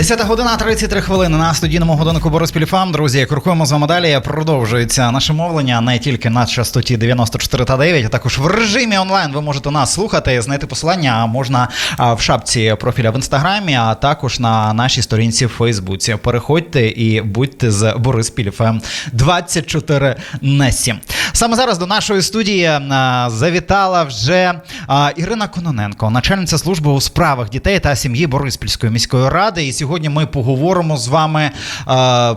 10 година 33 хвилини на студійному годиннику Борис Піліфам. Друзі, крокуємо з вами далі. Продовжується наше мовлення не тільки на частоті 94 та 9, а також в режимі онлайн. Ви можете нас слухати, знайти посилання можна в шапці профіля в інстаграмі, а також на нашій сторінці в Фейсбуці. Переходьте і будьте з Борис Піліфем 24 на 7. Саме зараз до нашої студії завітала вже Ірина Кононенко, начальниця служби у справах дітей та сім'ї Бориспільської міської ради. І сьогодні ми поговоримо з вами.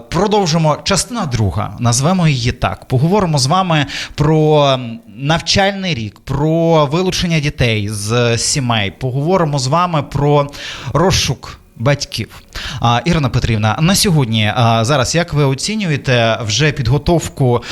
Продовжимо частина друга, назвемо її так. Поговоримо з вами про навчальний рік, про вилучення дітей з сімей. Поговоримо з вами про розшук. Батьків Ірина Петрівна, на сьогодні зараз як ви оцінюєте вже підготовку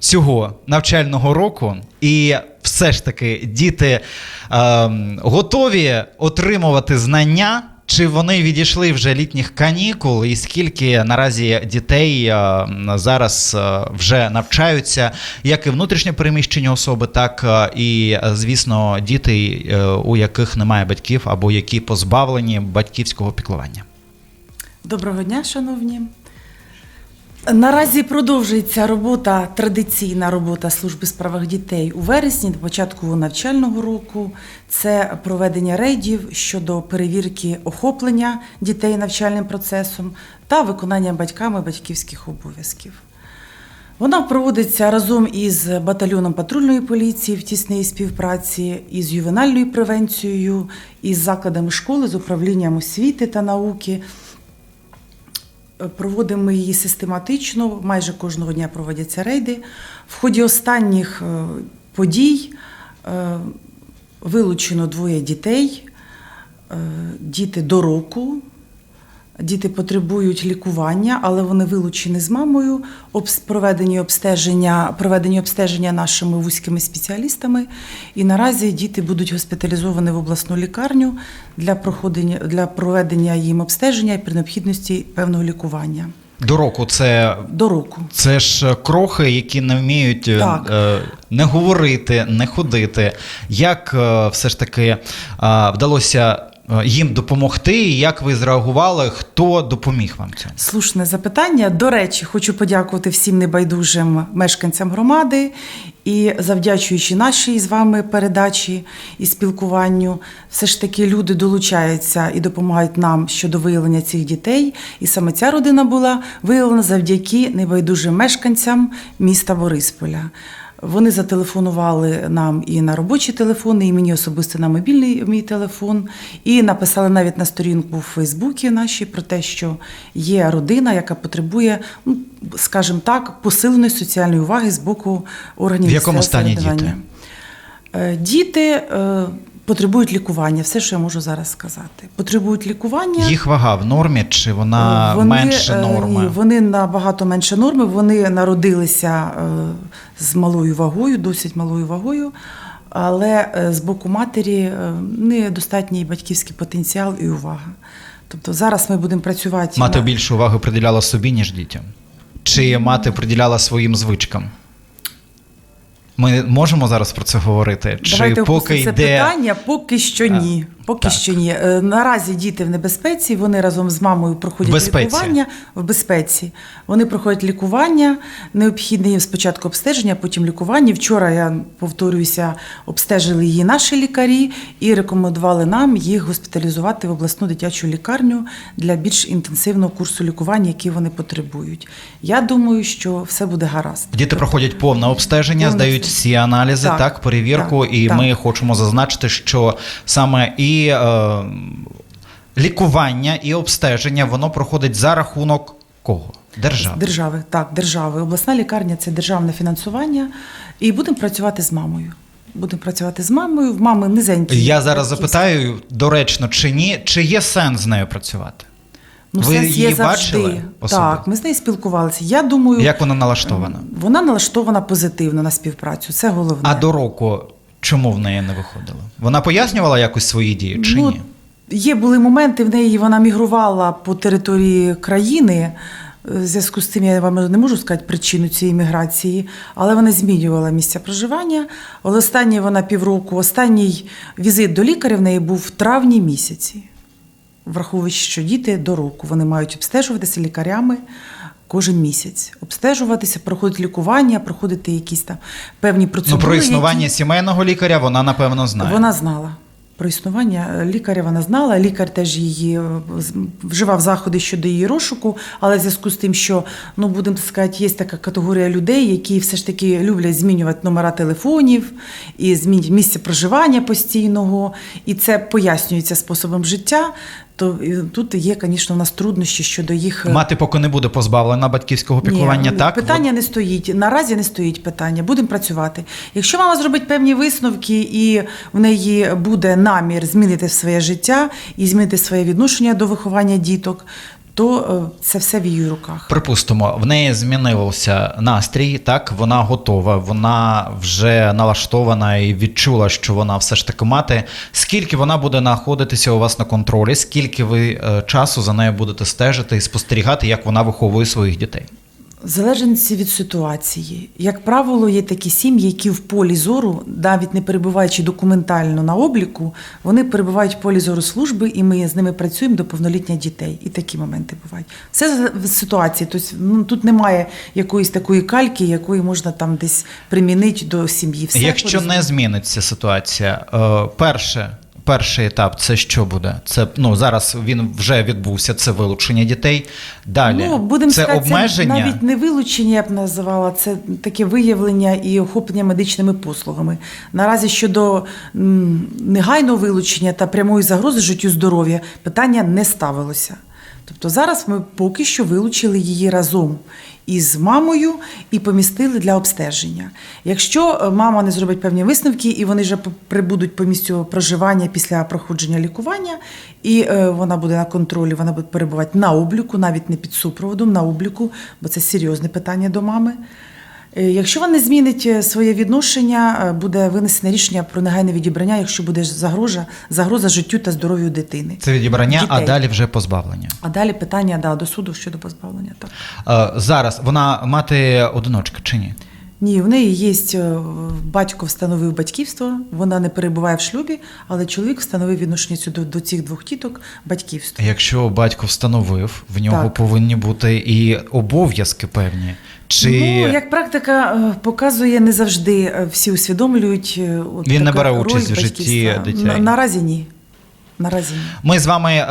цього навчального року, і все ж таки діти а, готові отримувати знання? Чи вони відійшли вже літніх канікул, і скільки наразі дітей е, зараз е, вже навчаються, як і внутрішньо переміщені особи, так е, і, звісно, діти, у яких немає батьків або які позбавлені батьківського піклування? Доброго дня, шановні. Наразі продовжується робота, традиційна робота служби справах дітей у вересні, на початку навчального року. Це проведення рейдів щодо перевірки охоплення дітей навчальним процесом та виконання батьками батьківських обов'язків. Вона проводиться разом із батальйоном патрульної поліції в тісній співпраці із ювенальною превенцією, із закладами школи, з управлінням освіти та науки. Проводимо її систематично, майже кожного дня проводяться рейди. В ході останніх е, подій е, вилучено двоє дітей, е, діти до року. Діти потребують лікування, але вони вилучені з мамою, проведені обстеження, проведені обстеження нашими вузькими спеціалістами. І наразі діти будуть госпіталізовані в обласну лікарню для, проходення, для проведення їм обстеження і при необхідності певного лікування. До року це, До року. це ж крохи, які не вміють е, Так. е, не говорити, не ходити. Як е, все ж таки е, вдалося е, їм допомогти, як ви зреагували? Хто допоміг вам цьому? Слушне запитання. До речі, хочу подякувати всім небайдужим мешканцям громади і завдячуючи нашій з вами передачі і спілкуванню, все ж таки люди долучаються і допомагають нам щодо виявлення цих дітей. І саме ця родина була виявлена завдяки небайдужим мешканцям міста Борисполя. Вони зателефонували нам і на робочі телефони, і мені особисто на мобільний мій телефон, і написали навіть на сторінку в Фейсбуці нашій про те, що є родина, яка потребує, ну скажімо так, посиленої соціальної уваги з боку органів В якому стані самоврядування. Е, Діти е, потребують лікування, все, що я можу зараз сказати. Потребують лікування. Їх вага в нормі, чи вона Вони, менше е, норми? Вони набагато менше норми. Вони народилися е, з малою вагою, досить малою вагою, але е, з боку матері е, недостатній батьківський потенціал і увага. Тобто зараз ми будемо працювати. Мати на- більше уваги приділяла собі, ніж дітям? Чи мати приділяла своїм звичкам? Ми можемо зараз про це говорити? Чи поки це йде питання, поки що ні. Поки так. що ні. Е, Наразі діти в небезпеці. Вони разом з мамою проходять В безпеці. лікування в безпеці. Вони проходять лікування. Необхідне їм спочатку обстеження, потім лікування. Вчора я повторююся, обстежили її наші лікарі і рекомендували нам їх госпіталізувати в обласну дитячу лікарню для більш інтенсивного курсу лікування, який вони потребують. Я думаю, що все буде гаразд. Діти проходять повне обстеження, Повне здають всі аналізи, так, Так, перевірку, так, і так. ми хочемо зазначити, що саме і е, лікування, і обстеження воно проходить за рахунок кого? Держави. Держави, так, держави. Обласна лікарня це державне фінансування. І будемо працювати з мамою. Будемо працювати з мамою. В мами низенькі. Я зараз запитаю доречно чи ні, чи є сенс з нею працювати? Ну, Ви сенс її є завжди. бачили особисто? Так, ми з нею спілкувалися. Я думаю, Як вона налаштована? вона налаштована позитивно на співпрацю. Це головне. А до року чому в неї не виходило? Вона пояснювала якось свої дії чи ну, ні? Є були моменти в неї, вона мігрувала по території країни. В зв'язку з цим я вам не можу сказати причину цієї міграції, але вона змінювала місця проживання. Але останні вона півроку, останній візит до лікаря в неї був в травні місяці, враховуючи, що діти до року вони мають обстежуватися лікарями кожен місяць, обстежуватися, проходити лікування, проходити якісь там певні Ну процедури. про які- існування сімейного лікаря вона напевно знає. вона знала. Про існування лікаря вона знала. Лікар теж її е, вживав заходи щодо її розшуку, але в зв'язку з тим, що ну будемо сказати, є така категорія людей, які все ж таки люблять змінювати номера телефонів і змінювати місце проживання постійного, і це пояснюється способом життя. То е, тут є, звісно, у нас труднощі щодо їх е, Мати поки не буде позбавлена батьківського піклування, ні, так? Питання не стоїть. Наразі не стоїть питання. Будемо працювати. Якщо мама зробить певні висновки і в неї буде намір змінити своє життя і змінити своє відношення до виховання діток, то е, це все в її руках. Припустимо, в неї змінився настрій, так вона готова, вона вже налаштована і відчула, що вона все ж таки мати. Скільки вона буде знаходитися у вас на контролі, скільки ви е, часу за нею будете стежити і спостерігати, як вона виховує своїх дітей? В залежності від ситуації, як правило, є такі сім'ї, які в полі зору, навіть не перебуваючи документально на обліку, вони перебувають в полі зору служби, і ми з ними працюємо до повноліття дітей. І такі моменти бувають. Все з ситуації. Тобто, ну, тут немає якоїсь такої кальки, якої можна там десь примінити до сім'ї. Якщо не зміниться ситуація, е, перше. Перший етап це що буде? Це ну зараз він вже відбувся. Це вилучення дітей. Далі Ну, будемо це сказати, обмеження. Це навіть не вилучення, я б називала, це таке виявлення і охоплення медичними послугами. Наразі щодо м, негайного вилучення та прямої загрози життю здоров'я питання не ставилося. Тобто зараз ми поки що вилучили її разом із мамою і помістили для обстеження. Якщо е, мама не зробить певні висновки, і вони вже прибудуть по місцю проживання після проходження лікування, і е, вона буде на контролі, вона буде перебувати на обліку, навіть не під супроводом, на обліку, бо це серйозне питання до мами. Е, Якщо вона не змінить е, своє відношення, е, буде винесене рішення про негайне відібрання, якщо буде загроза, загроза життю та здоров'ю дитини. Це відібрання, а далі вже позбавлення. А далі питання да, до суду щодо позбавлення. Так. Зараз вона мати одиночка чи ні? Ні, в неї є батько встановив батьківство, вона не перебуває в шлюбі, але чоловік встановив відношення до, до цих двох тіток батьківство. Якщо батько встановив, в нього Так. повинні бути і обов'язки певні. Чи Ну, як практика е, показує, не завжди е, всі усвідомлюють. е, от Він не така бере роль участь в житті батьківства. Наразі ні. Наразі ми з вами е,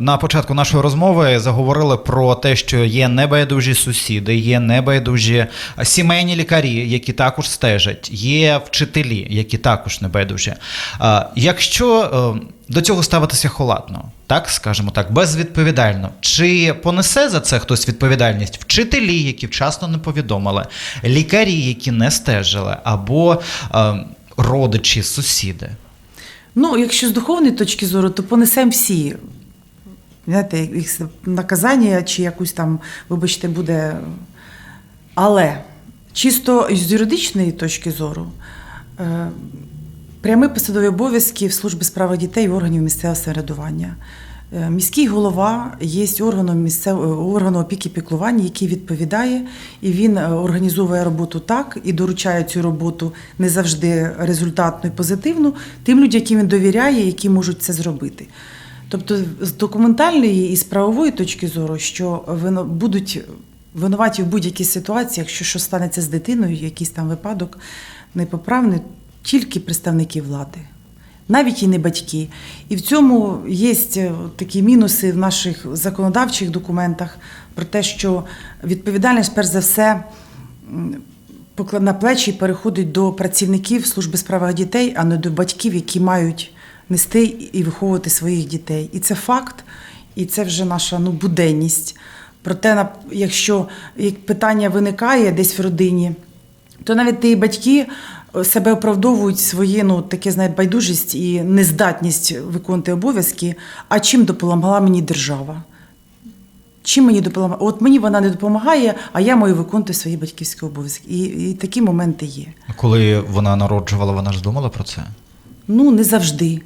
на початку нашої розмови заговорили про те, що є небайдужі сусіди, є небайдужі сімейні лікарі, які також стежать, є вчителі, які також небайдужі. Е, якщо е, до цього ставитися холодно, так скажемо так, безвідповідально, чи понесе за це хтось відповідальність? Вчителі, які вчасно не повідомили, лікарі, які не стежили, або е, родичі, сусіди. Ну, якщо з духовної точки зору, то понесемо всі. Знаєте, наказання чи якусь там, вибачте, буде. Але чисто з юридичної точки зору, е, прямі посадові обов'язки в службі справи дітей і органів місцевого самоврядування. Е, Міський голова є органом місцевого органу опіки піклування, який відповідає, і він е, організовує роботу так і доручає цю роботу не завжди результатну і позитивну тим людям, яким він довіряє, які можуть це зробити. Тобто, з документальної і з правової точки зору, що вино- будуть винуваті в будь-якій ситуації, якщо що станеться з дитиною, якийсь там випадок непоправний, тільки представники влади навіть і не батьки. І в цьому є такі мінуси в наших законодавчих документах про те, що відповідальність, перш за все, на плечі переходить до працівників служби справах дітей, а не до батьків, які мають нести і виховувати своїх дітей. І це факт, і це вже наша ну, буденність. Проте, якщо як питання виникає десь в родині, то навіть ті батьки е, себе оправдовують свої ну таке знаєте, байдужість і нездатність виконувати обов'язки. А чим допомогла мені держава? Чим мені допомагає? От мені вона не допомагає, а я маю виконувати свої батьківські обов'язки. І, і такі моменти є. А Коли вона народжувала, вона ж думала про це. Ну, не завжди.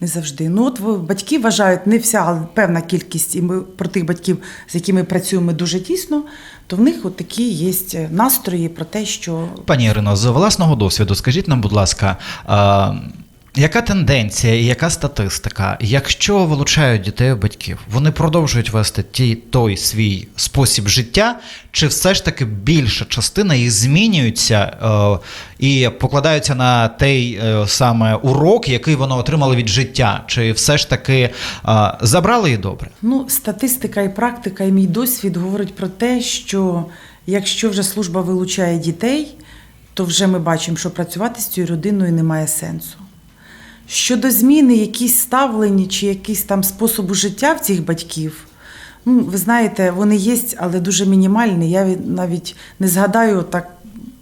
Не завжди. Ну от батьки вважають, не вся, але певна кількість, і ми про тих батьків, з якими працюємо дуже тісно, то в них от такі є настрої про те, що Пані Ірино, з власного досвіду, скажіть нам, будь ласка, а, яка тенденція і яка статистика? Якщо вилучають дітей у батьків, вони продовжують вести ті, той свій спосіб життя, чи все ж таки більша частина їх змінюється е, і покладаються на той е, саме урок, який вони отримали від життя? Чи все ж таки е, забрали і добре? Ну, статистика і практика, і мій досвід говорить про те, що якщо вже служба вилучає дітей, то вже ми бачимо, що працювати з цією родиною немає сенсу. Щодо зміни якісь ставлені чи якийсь там способу життя в цих батьків, ну, ви знаєте, вони є, але дуже мінімальні. Я навіть не згадаю так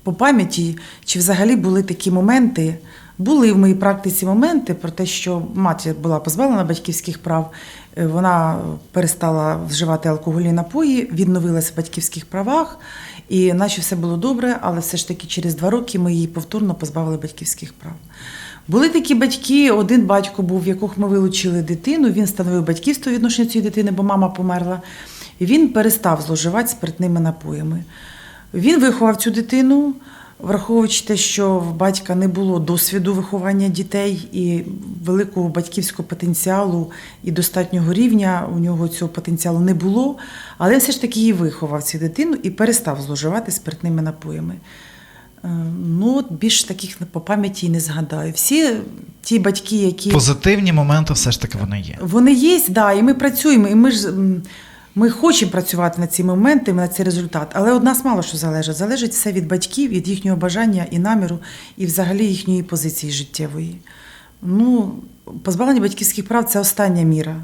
по пам'яті, чи взагалі були такі моменти. Були в моїй практиці моменти про те, що матір була позбавлена батьківських прав, е, вона перестала вживати алкогольні напої, відновилася в батьківських правах, і наче все було добре, але все ж таки через два роки ми її повторно позбавили батьківських прав. Були такі батьки, один батько був, в якого ми вилучили дитину, він становив батьківство відношення цієї дитини, бо мама померла, і він перестав зловживати спиртними напоями. Він виховав цю дитину, враховуючи те, що в батька не було досвіду виховання дітей і великого батьківського потенціалу і достатнього рівня у нього цього потенціалу не було, але все ж таки її виховав цю дитину і перестав зловживати спиртними напоями. Е, Ну, більш таких по пам'яті і не згадаю. Всі ті батьки, які Позитивні моменти все ж таки вони є. вони є, да, і ми працюємо, і ми ж ми хочемо працювати на ці моменти, на цей результат. Але од нас мало що залежить. Залежить все від батьків, від їхнього бажання і наміру, і взагалі їхньої позиції життєвої. Ну, позбавлення батьківських прав це остання міра.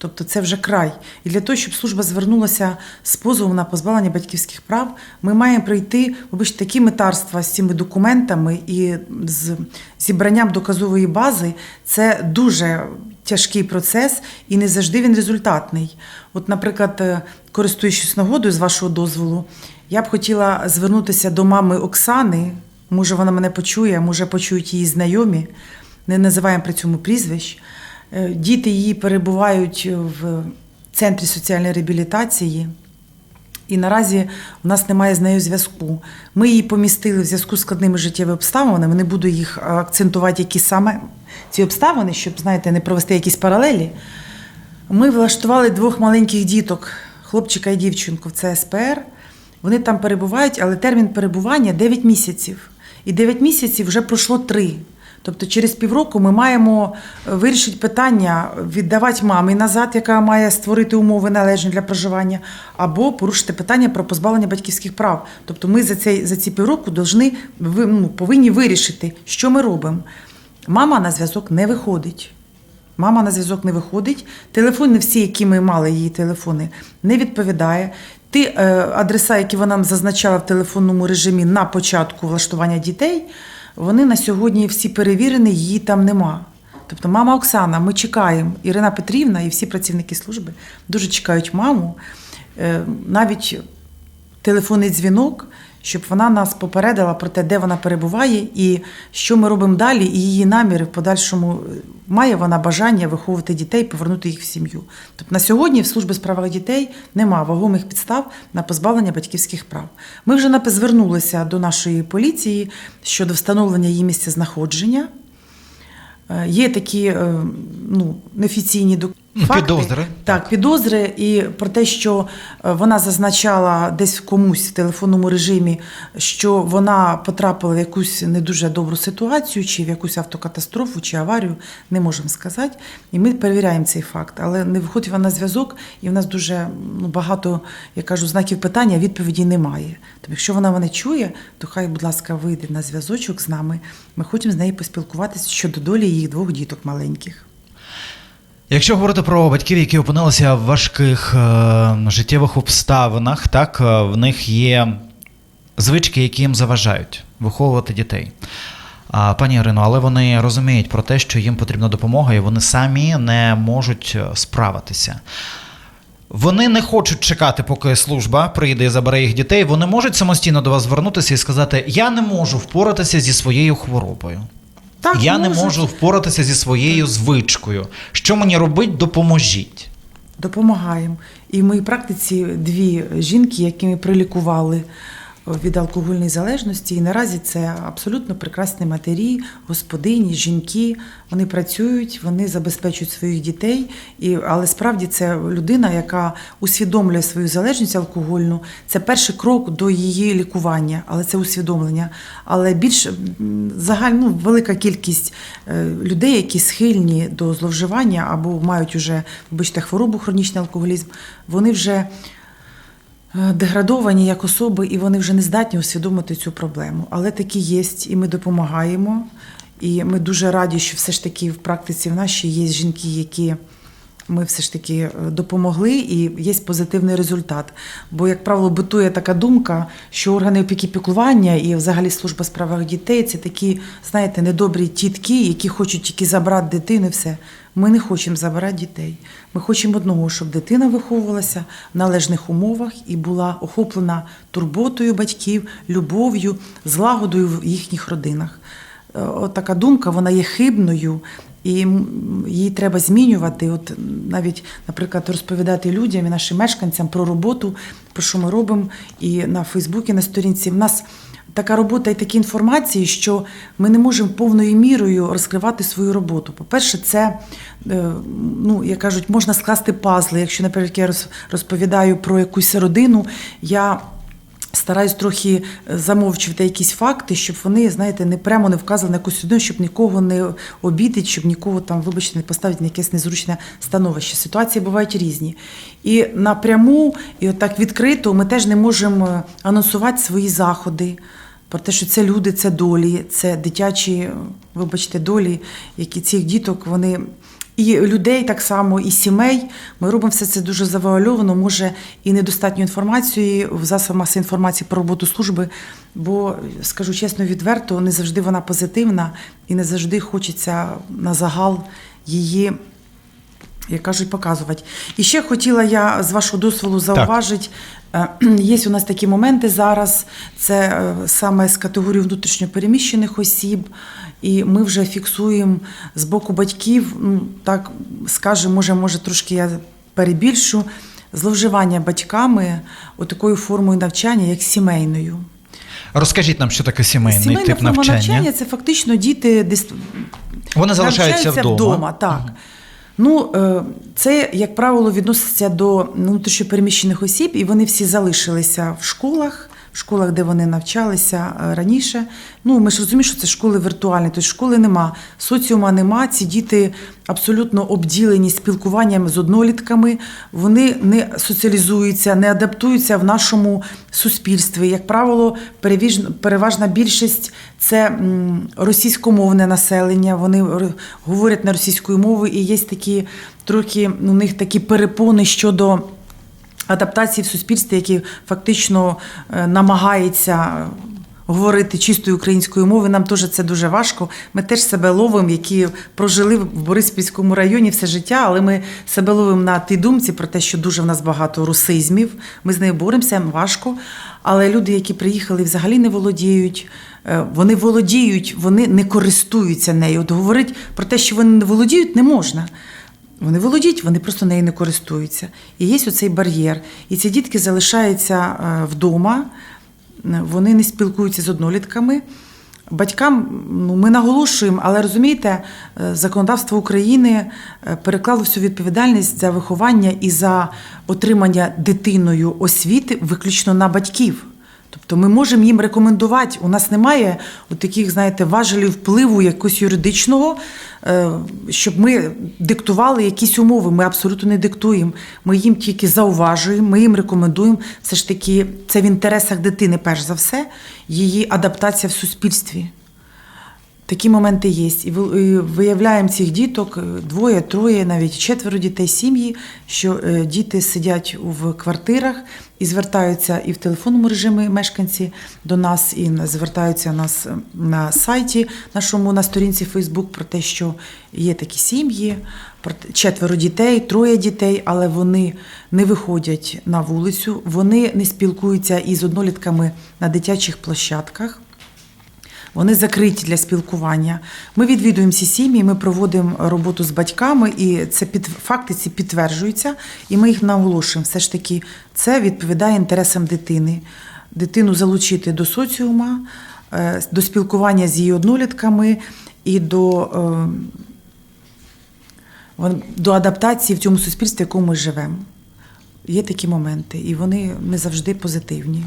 Тобто це вже край. І для того, щоб служба звернулася з позовом на позбавлення батьківських прав, ми маємо пройти вибачте, такі метарства з цими документами і з зібранням доказової бази. Це дуже тяжкий процес і не завжди він результатний. От, наприклад, е, користуючись нагодою з вашого дозволу, я б хотіла звернутися до мами Оксани. Може, вона мене почує, може почують її знайомі. Не називаємо при цьому прізвищ. Е, Діти її перебувають в центрі соціальної реабілітації. І наразі у нас немає з нею зв'язку. Ми її помістили в зв'язку з складними життєвими обставинами. Не буду їх акцентувати, які саме ці обставини, щоб, знаєте, не провести якісь паралелі. Ми влаштували двох маленьких діток, хлопчика і дівчинку в ЦСПР. Вони там перебувають, але термін перебування 9 місяців. І 9 місяців вже пройшло 3. Тобто через півроку ми маємо е, вирішити питання віддавати мамі назад, яка має створити умови належні для проживання, або порушити питання про позбавлення батьківських прав. Тобто ми за, цей, за ці півроку должны, ну, повинні вирішити, що ми робимо. Мама на зв'язок не виходить. Мама на зв'язок не виходить. Телефони всі, які ми мали, її телефони, не відповідає. Ті е, адреса, які вона нам зазначала в телефонному режимі на початку влаштування дітей, вони на сьогодні всі перевірені, її там нема. Тобто, мама Оксана, ми чекаємо. Ірина Петрівна і всі працівники служби дуже чекають маму. Е, навіть телефонний дзвінок, щоб вона нас попередила про те, де вона перебуває і що ми робимо далі, і її наміри в подальшому е, має вона бажання виховувати дітей, повернути їх в сім'ю. Тобто на сьогодні в службі справах дітей немає вагомих підстав на позбавлення батьківських прав. Ми вже звернулися до нашої поліції щодо встановлення її місця знаходження. Е, Є такі е, ну, неофіційні док- Ну, факти. підозри. Так, підозри і про те, що е, вона зазначала десь комусь в телефонному режимі, що вона потрапила в якусь не дуже добру ситуацію, чи в якусь автокатастрофу, чи аварію, не можемо сказати. І ми перевіряємо цей факт. Але не виходить вона на зв'язок, і в нас дуже ну, багато, я кажу, знаків питання, відповіді немає. Тобто, якщо вона мене чує, то хай, будь ласка, вийде на зв'язочок з нами. Ми хочемо з нею поспілкуватися щодо долі їх двох діток маленьких. Якщо говорити про батьків, які опинилися в важких е, життєвих обставинах, так е, в них є звички, які їм заважають виховувати дітей. А, пані Ірино, але вони розуміють про те, що їм потрібна допомога, і вони самі не можуть е, справитися. Вони не хочуть чекати, поки служба прийде і забере їх дітей. Вони можуть самостійно до вас звернутися і сказати: Я не можу впоратися зі своєю хворобою. Так, Я не можу впоратися зі своєю звичкою. Що мені робить? Допоможіть. Допомагаємо. І в моїй практиці дві жінки, які ми прилікували від алкогольної залежності. І наразі це абсолютно прекрасні матері, господині, жінки. Вони працюють, вони забезпечують своїх дітей. І, але справді це людина, яка усвідомлює свою залежність алкогольну. Це перший крок до її лікування, але це усвідомлення. Але більш загально ну, велика кількість е, людей, які схильні до зловживання або мають уже, вибачте, хворобу, хронічний алкоголізм, вони вже деградовані як особи, і вони вже не здатні усвідомити цю проблему. Але такі є, і ми допомагаємо. І ми дуже раді, що все ж таки в практиці в нашій є жінки, які ми все ж таки е, допомогли, і є позитивний результат. Бо, як правило, битує така думка, що органи опіки піклування і взагалі служба справах дітей це такі, знаєте, недобрі тітки, які хочуть тільки забрати дитину. і Все. Ми не хочемо забирати дітей. Ми хочемо одного, щоб дитина виховувалася в належних умовах і була охоплена турботою батьків, любов'ю, злагодою в їхніх родинах. Е, От така думка, вона є хибною, і її треба змінювати. От навіть, наприклад, розповідати людям і нашим мешканцям про роботу, про що ми робимо, і на Фейсбуці, на сторінці. В нас така робота і такі інформації, що ми не можемо повною мірою розкривати свою роботу. По-перше, це, е, ну, як кажуть, можна скласти пазли. Якщо, наприклад, я роз- розповідаю про якусь родину, я стараюсь трохи е, замовчувати якісь факти, щоб вони, знаєте, не прямо не вказували на якусь людину, щоб нікого не обідати, щоб нікого там, вибачте, не поставити на якесь незручне становище. Ситуації бувають різні. І напряму, і отак відкрито ми теж не можемо е, анонсувати свої заходи. Про те, що це люди, це долі, це дитячі, вибачте, долі, які цих діток вони і людей так само, і сімей. Ми робимо все це дуже завуальовано, може і недостатньо інформації в засобах масової інформації про роботу служби, бо скажу чесно, відверто, не завжди вона позитивна і не завжди хочеться на загал її. Як кажуть, показувати. І ще хотіла я з вашого дозволу зауважити, е, є у нас такі моменти зараз. Це е, саме з категорії внутрішньопереміщених осіб, і ми вже фіксуємо з боку батьків, ну так скажемо, може, може трошки я перебільшу, зловживання батьками отакою формою навчання, як сімейною. Розкажіть нам, що таке сімейний Сімейна тип форма навчання. навчання це фактично діти десь Вони залишаються навчаються вдома. вдома так. Ну, е, це, як правило, відноситься до внутрішньопереміщених осіб, і вони всі залишилися в школах, школах, де вони навчалися е, раніше. Ну, ми ж розуміємо, що це школи віртуальні, тобто школи нема, соціума нема. Ці діти абсолютно обділені спілкуванням з однолітками, вони не соціалізуються, не адаптуються в нашому суспільстві. Як правило, переважна більшість це російськомовне населення. Вони говорять на російською мовою, і є такі трохи у них такі перепони щодо. Адаптації в суспільстві, які фактично е, намагається говорити чистою українською мовою, нам теж це дуже важко. Ми теж себе ловимо, які прожили в Бориспільському районі все життя, але ми себе ловимо на тій думці про те, що дуже в нас багато русизмів. Ми з нею боремося, важко. Але люди, які приїхали, взагалі не володіють. е, Вони володіють, вони не користуються нею. От говорити про те, що вони не володіють, не можна. Вони володіють, вони просто нею не користуються. І є оцей бар'єр. І ці дітки залишаються е, вдома, вони не спілкуються з однолітками. Батькам ну, ми наголошуємо, але розумієте, е, законодавство України е, переклало всю відповідальність за виховання і за отримання дитиною освіти виключно на батьків. Тобто ми можемо їм рекомендувати. У нас немає от таких, знаєте, важелів впливу якогось юридичного, е, щоб ми диктували якісь умови. Ми абсолютно не диктуємо. Ми їм тільки зауважуємо, ми їм рекомендуємо. Все ж таки, це в інтересах дитини, перш за все, її адаптація в суспільстві. Такі моменти є. І виявляємо цих діток е, двоє, троє, навіть четверо дітей сім'ї, що е, діти сидять в квартирах і звертаються і в телефонному режимі мешканці до нас, і звертаються нас е, на сайті нашому на сторінці Фейсбук про те, що є такі сім'ї, четверо дітей, троє дітей, але вони не виходять на вулицю, вони не спілкуються із однолітками на дитячих площадках. Вони закриті для спілкування. Ми відвідуємо ці сім'ї, ми проводимо роботу з батьками, і це під факти ці підтверджуються, і ми їх наголошуємо. Все ж таки, це відповідає інтересам дитини. Дитину залучити до соціума, е, до спілкування з її однолітками і до. е, до адаптації в цьому суспільстві, в якому ми живемо. Є такі моменти, і вони не завжди позитивні.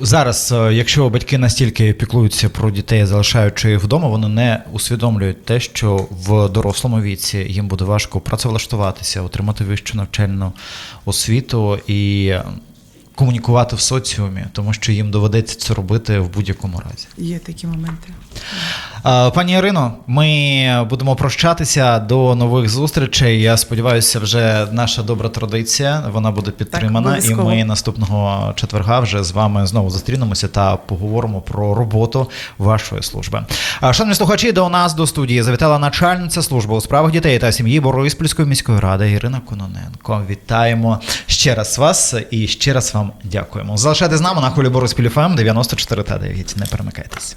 Зараз, е, якщо батьки настільки піклуються про дітей, залишаючи їх вдома, вони не усвідомлюють те, що в дорослому віці їм буде важко працевлаштуватися, отримати вищу навчальну освіту і комунікувати в соціумі, тому що їм доведеться це робити в будь-якому разі. Є такі моменти. Е, Пані Ірино, ми будемо прощатися до нових зустрічей. Я сподіваюся, вже наша добра традиція вона буде підтримана, і ми наступного четверга вже з вами знову зустрінемося та поговоримо про роботу вашої служби. Шановні слухачі, до нас до студії завітала начальниця служби у справах дітей та сім'ї Бориспільської міської ради Ірина Кононенко. Вітаємо ще раз вас і ще раз вам дякуємо. Залишайтесь з нами на хвилі Бориспіль ФМ 94 та 9. Не перемикайтесь.